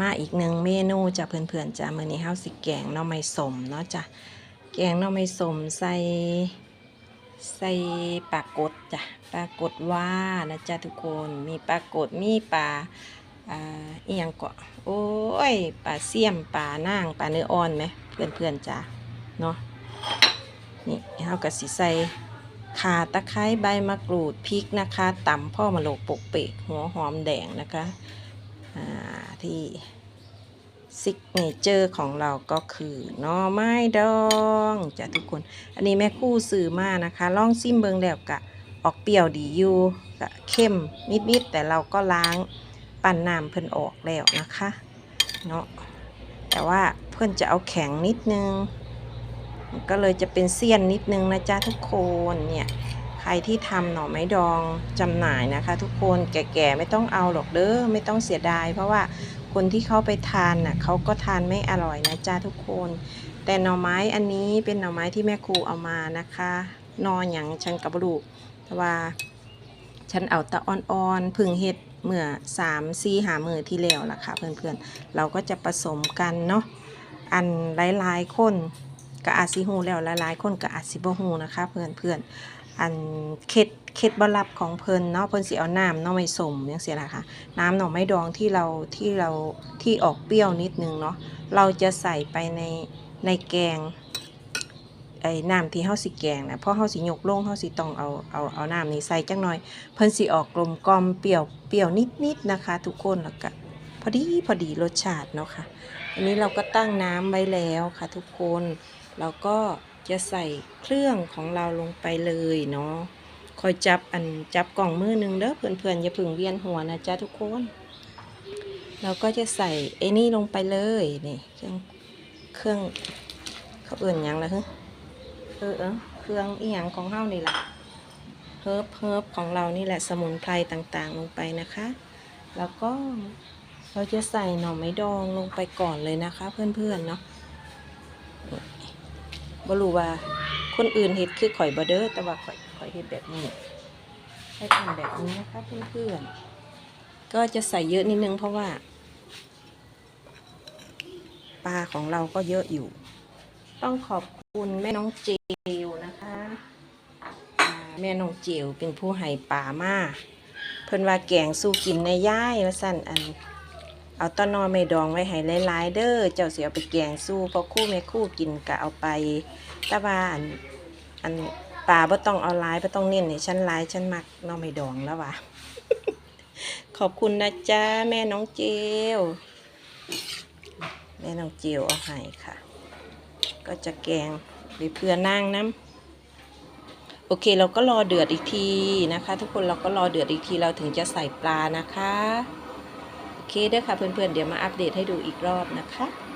มาอีกหนึ่งเมนูจ้ะเพื่อนๆจ้ะมื้อนี้เฮาสิแกงหน่อไม้สมเนาะจ้ะแกงหน่อไม้สมใส่ใส่ปลากดจ้ะปลากดว่านะจ๊ะทุกคนมีปลากดมีปลาอ่าอีหยังก็โอ้ยปลาเสี่ยมปลานางปลาเนื้ออ่อนไหมเพื่อนๆจ้ะเนาะนี่เฮาก็สิใส่ข่าตะไคร้ใบมะกรูดพริกนะคะตำพ่อมะโลกปกเปกหัวหอมแดงนะคะ ที่ซิกเนเจอร์ของเราก็คือหน่อไม้ดองจ้ะทุกคน อันนี้แม่คู่ซื้อมานะคะ ลองซิมเบิงแล้วกะออกเปรี้ยวดีอยู่กะเข้มนิดๆแต่เราก็ล้างปั่นน้ำเพิ่นออกแล้วนะคะเนาะแต่ว่าเพื่อนจะเอาแข็งนิดนึง ก็เลยจะเป็นเสี้ยนนิดนึงนะจ๊ะทุกคนเนี่ย ใครที่ทำหน่อไม้ดองจำหน่ายนะคะ ทุกคนแก่ๆไม่ต้องเอาหรอกเด้อไม่ต้องเสียดาย เพราะว่าคนที่เขาไปทานน่ะเขาก็ทานไม่อร่อยนะจ้าทุกคน แต่หน่อไม้อันนี้เป็นหน่อไม้ที่แม่ครูเอามานะคะ นอนอย่างฉันกับลูกแต่ว่า ฉันเอาตะอ่อนๆพึ่งเฮ็ดเมื่อสามสี่หามือที่แล้วล่ะค่ะเพื่อนๆ เราก็จะผสมกันเนาะอันหลายๆคนก็อาจสิฮูแล้วหลายๆคนก็อาจสิบ่ฮูนะคะ เพื่อนๆ อันเค็ดเคล็ดบลับของเพิ่นเนาะเพิ่นสิเอาน้ำหน่อไม้สมจังซี่ล่ะค่ะ น้ำหน่อไม้ดองที่เราที่เราที่ออกเปรี้ยวนิดนึงเนาะเราจะใส่ไปในในแกงไอ้น้ำที่เฮาสิแกงนะเพราะเฮาสิยกลงเฮาสิต้องเอาเอาเอาน้ำนี้ใส่จังหน่อย เพิ่นสิออกกลมกลอมเปรี้ยวเปรี้ยวนิดๆนะคะ ทุกคนแล้วก็พอดีพอดีรสชาติเนาะค่ะ อันนี้เราก็ตั้งน้ำไว้แล้วค่ะ ทุกคนเราก็ จะใส่เครื่องของเราลงไปเลยเนาะคอยจับอันจับกล่องมือหนึงเด้อเพื่อนๆอย่าพึ่งเวียนหัวนะจ๊ะทุกคน เราก็จะใส่ไอ้นี่ลงไปเลยนี่เครื่องเครื่องเขาเอื่นยังละฮึเออเออเครื่องอีหยังของเฮานี่แหละเฮิร์บเฮิร์บของเรานี่แหละสมุนไพรต่างๆ ลงไปนะคะ แล้วก็เราจะใส่หน่อไม้ดองลงไปก่อนเลยนะคะ เพื่อนๆเนาะ บ่รู้ว่าคนอื่นเฮ็ดคือข่อยบ่เด้อแต่ว่าข่อยข่อยเฮ็ดแบบนี้ให้ทำแบบนี้นะคะเพื่อนๆก็จะใส่เยอะนิดนึงเพราะว่า ปลาของเราก็เยอะอยู่ ต้องขอบคุณแม่น้องเจลนะคะแม่น้องเจลเป็นผู้ให้ปลามากเพิ่นว่าแกงสู้กินในย่ายว่าสั่นอัน เอาต้นนอไม่ดองไว้ให้หลายๆเด้อเจ้าเสียไปแกงสู้เพราะคู่แม่คู่กินก็เอาไปต่ว่าอันอันปลาบ่ต้องเอาลายบ่ต้องเน้นให้ฉันลายฉันมักนอไม่ดองแล้ววะขอบคุณนะจ๊ะแม่น้องเจลแม่น้องเจลเอาให้ค่ะ ก็จะแกงหรือเพื่อนั่งน้ำโอเคเราก็รอเดือดอีกทีนะคะ ทุกคนเราก็รอเดือดอีกทีเราถึงจะใส่ปลานะคะ เคเด้อค่ะเพื่อนๆเดี๋ยวมาอัปเดตให้ดูอีกรอบนะคะ